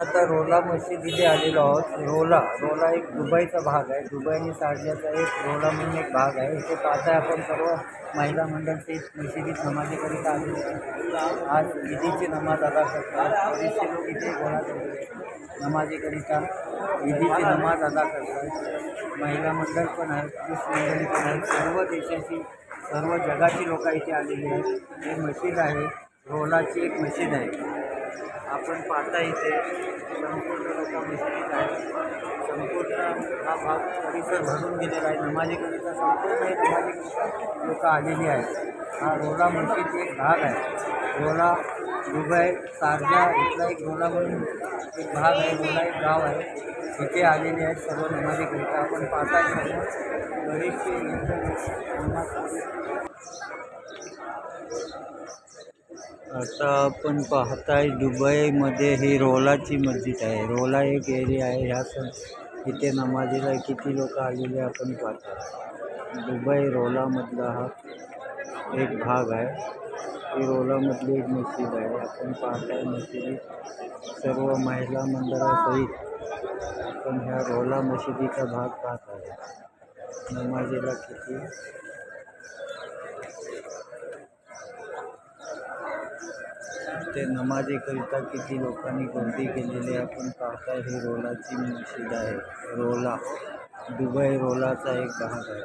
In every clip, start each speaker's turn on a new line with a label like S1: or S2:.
S1: आता रोला मशिदीने आलेलो आहोत. रोला रोला एक दुबईचा भाग आहे. दुबई आणि एक रोला म्हणून एक भाग आहे. इथे पाहता आपण सर्व महिला मंडळ ते मशिदीत नमाजीकरिता आलेले आहेत. आज ईदीची नमाज अदा करतात. बरेचसे लोक इथे गोळा नमाजीकरिता ईदीची नमाज अदा करतात. महिला मंडळ पण आहेत पुरुष मंडळी पण आहेत. सर्व देशाची सर्व जगाची लोक इथे आलेली आहेत. हे मशीद आहे. रोलाची एक मशीद आहे. आपण पाहता इथे संपूर्ण लोक मिश्रित आहे संपूर्ण हा भाग परिसर भरून गेलेला आहे. नमाजीकरिता संपूर्ण हे लोकं आलेली आहेत. हा रोला मस्जिद एक भाग आहे. रोला दुबई सारजा इथला एक रोला म्हणून एक भाग आहे. रोला एक गाव आहे. तिथे आलेले आहेत सर्व नमाजीकरिता. आपण पाहता सर्व बरेचसे नमाज आता आपण पाहताय दुबईमध्ये ही रोलाची मस्जिद आहे. रोला एक एरिया आहे. ह्या सण इथे नमाजीला किती लोक आलेले आपण पाहतो दुबई रोलामधला हा एक भाग आहे. ही रोलामधली एक मस्जिद आहे. आपण पाहताय मशिदीत सर्व महिला मंडळासहित आपण ह्या रोला मशिदीचा भाग पाहत आहे नमाजीला किती ते नमाजीकरिता किती लोकांनी गर्दी केलेली आहे. आपण पाहताय ही रोलाची मशीद आहे. रोला, दुबई रोलाचा एक भाग आहे.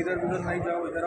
S2: इधर उधर नहीं जाओ इधर